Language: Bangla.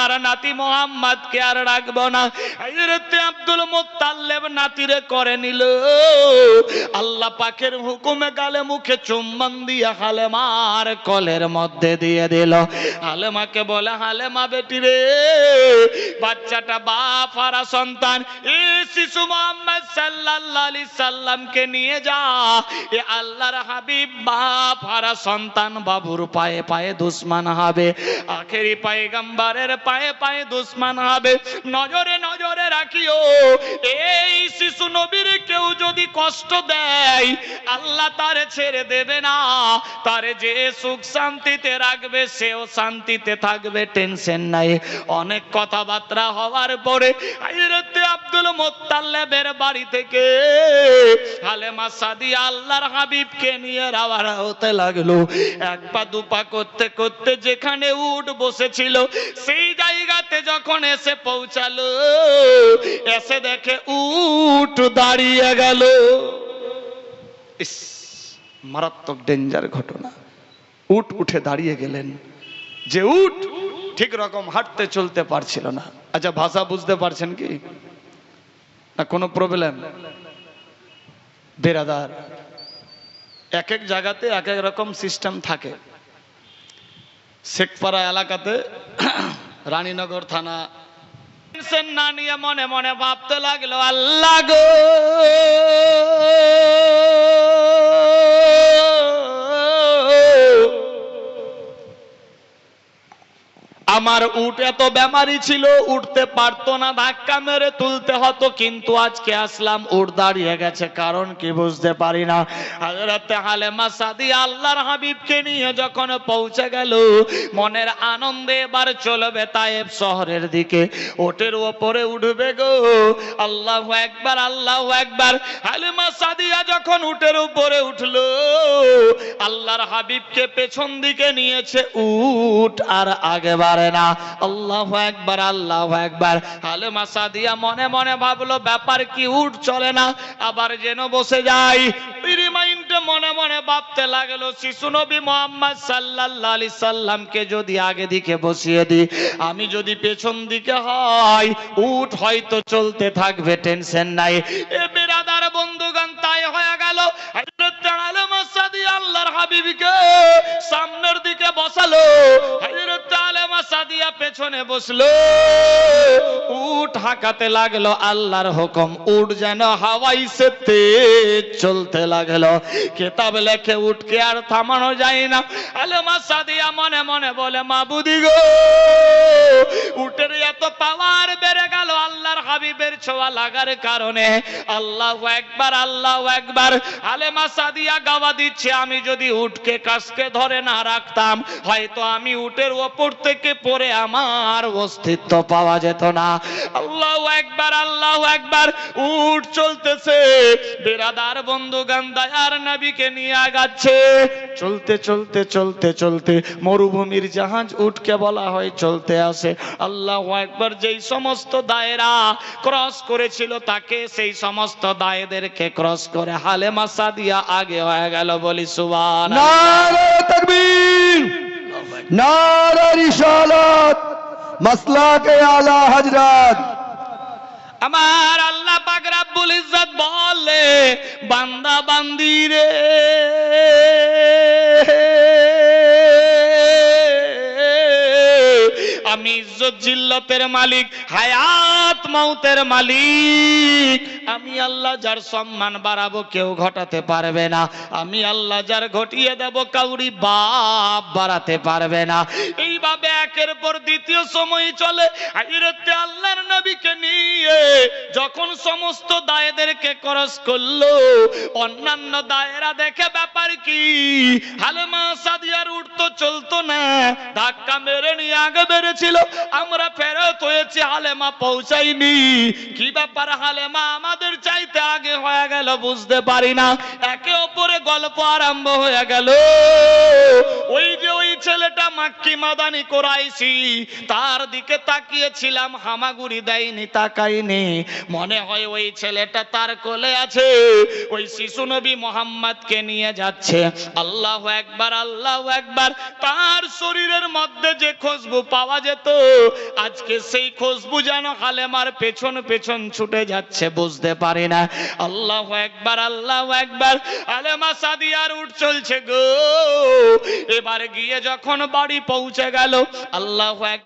আর নাতি মোহাম্মদ কে আর রাখব না। হযরতে আব্দুল মুত্তাল্লিব নাতিরে করে নিল। আল্লাহ পাকের হুকুমে গালে মুখে চুম্বন দিয়ে হালেমার কলের মধ্যে দিয়ে দিল। হালেমাকে বলে, হালেমা বেটি রে, বাচ্চাটা বাপ হারা সন্তান, এ শিশু মোহাম্মদ সাল্লাল্লাহু আলাইহি সাল্লামকে নিয়ে যা। এ আল্লাহর হাবিব বাপ হারা সন্তান, বাবুর পায়ে পায়ে দুশ্মন হবে। আখেরি পায়গাম্বারের পায়ে পায়ে দুশ্মন হবে। নজরে নজরে রাখিও, এই শিশু নবীর কেউ যদি কষ্ট দেয়, আল্লাহ তারে ছেড়ে দেবে না। তারে যে সুখ শান্তিতে রাখবে, সেও শান্তিতে থাকবে, টেনশন নাই। অনেক কথাবার্তা হওয়ার পরে আব্দুল মোত্তাল্লেবের বাড়ি থেকে হালেমা সাদিয়া আল্লাহর হাবিবকে নিয়ে রাওয়ারা হতে লাগল। এক পা দুপা করতে করতে যেখানে উঠ বসেছিল, সেই জায়গাতে যখন এসে পৌঁছালো, এসে দেখে উঠ দাঁড়িয়ে গেল। মারাত্মক ডেঞ্জার ঘটনা। উট উঠে দাঁড়িয়ে গেলেন। যে উট ঠিক রকম হাঁটতে চলতে পারছিল না। আচ্ছা ভাষা বুঝতে পারছেন কি? না, কোনো প্রবলেম বেরাদার, এক এক জায়গাতে এক এক রকম সিস্টেম থাকে। শেখপাড়া এলাকাতে রানীনগর থানা। টেনশন না নিয়ে মনে মনে ভাবতে লাগল আল্লাহ গো। আমার উট এত বেমারি ছিল, উঠতে পারতো না, ধাক্কা মেরে তুলতে হতো, কিন্তু আজকে আসলাম, উট দাঁড়িয়ে গেছে, কারণ কি বুঝতে পারি না। হাজরাতে হালেমা সাদি আল্লাহর হাবিবকে নিয়ে যখন পৌঁছে গেল, মনের আনন্দে এবার চলবে তায়েব শহরের দিকে। ওটের ওপরে উঠবে গো, আল্লাহ একবার আল্লাহ একবার। হালেমা সাদিয়া যখন উটের উপরে উঠল, আল্লাহর হাবিবকে পেছন দিকে নিয়েছে উট, আর আগে না। আল্লাহ একবার আল্লাহ একবার হালেমা সাদিয়া মনে মনে ভাবলো, ব্যাপার কি উট চলে না। আবার যেন বসে যাই। মনে মনে ভাবতে লাগল, শিশু নবী মোহাম্মদ সাল্লাল্লাহু সাল্লামকে যদি আগে দিকে বসিয়ে দিই, আমি যদি পেছন দিকে হয় উট হয়তো চলতে থাকবে, টেনশন নাই। এ বেরাদার বন্ধুগান তাই হয়ে গেল। আল্লাহর হাবিবকে সামনের দিকে বসালো। সাদিয়া পেছনে বসল। উট হাঁকাতে লাগল, আল্লাহর হুকুম। উঠ যেন হাওয়াই সে তেজ চলতে লাগল। কেতাব লেখে উঠকে আর থামানো যায় না। আলেমা সাদিয়া মনে মনে বলে, মাবুদি গো। উটের এত পাওয়ার বেড়ে গেল, আল্লাহর হাবিবের ছোঁয়া লাগার কারণে। আল্লাহ একবার আল্লাহ একবার। আলেমা সাদিয়া গাওয়া দিচ্ছে, আমি যদি উটকে কাছকে ধরে না রাখতাম, হয়তো আমি উটের ওপর থেকে পড়ে আমার অস্তিত্ব পাওয়া যেত না। আল্লাহ একবার আল্লাহ একবার, উট চলতেছে। বেরাদার বন্ধু গান্দায়ার নবীকে নিয়ে আগাচ্ছে। চলতে চলতে চলতে চলতে মরুভূমির জাহাজ উটকে বলা হয়, চলতে আসে। আল্লাহ একবার যেই সমস্ত দায়েরা ক্রস করেছিল তাকে সেই সমস্ত দায়েদেরকে ক্রস করে হালেমা সাদিয়া আগে হয়ে গেল বলি সুবান আমার আল্লাহ পাক রাব্বুল ইজ্জত বলে বান্দা বান্দি রে। ইজ্জত জিল্লতের মালিক, হায়াত মৌতের মালিক। আমি আল্লাহ যার সম্মান বাড়াবো কেউ ঘটাতে পারবে না। আমি আল্লাহ যার ঘটিয়ে দেব কাউরি বাপ বাড়াতে পারবে না। এইভাবে একের পর দ্বিতীয় সময় চলে আল্লাহর নবীকে নিয়ে যখন সমস্ত দায়েদেরকে করস করল, অন্যান্য দায়েরা দেখে ব্যাপার কি? হালেমা চলতো না। ধাক্কা মেরে নিয়ে আগে বেড়েছিল। আমরা ফেরত হয়েছি, হালেমা পৌঁছাইনি কি ব্যাপার হালেমা? আমাদের চাইতে আগে হয়ে গেল, বুঝতে পারি না। একে অপরে গল্প আরম্ভ হয়ে গেল। ওই যে ছেলেটা মাক্কি মাদানি কোরাইছি তার দিকে তাকিয়েছিলাম, হামাগুড়ি দেয়নি তাকাইনি মনে হয় ওই ছেলেটা তার কোলে আছে, ওই শিশু নবী মোহাম্মদকে নিয়ে যাচ্ছে। আল্লাহ একবার আল্লাহ একবার তার শরীরের মধ্যে যে খুশবু পাওয়া যেত, আজকে সেই খুশবু যেন হালেমার পেছন পেছন ছুটে যাচ্ছে, বুঝতে পারি না। আল্লাহ একবার আল্লাহ একবার হালেমা সাদিয়ার উঠ চলছে গো। এবার গিয়ে যখন বাড়ি পৌঁছে গেল আল্লাহ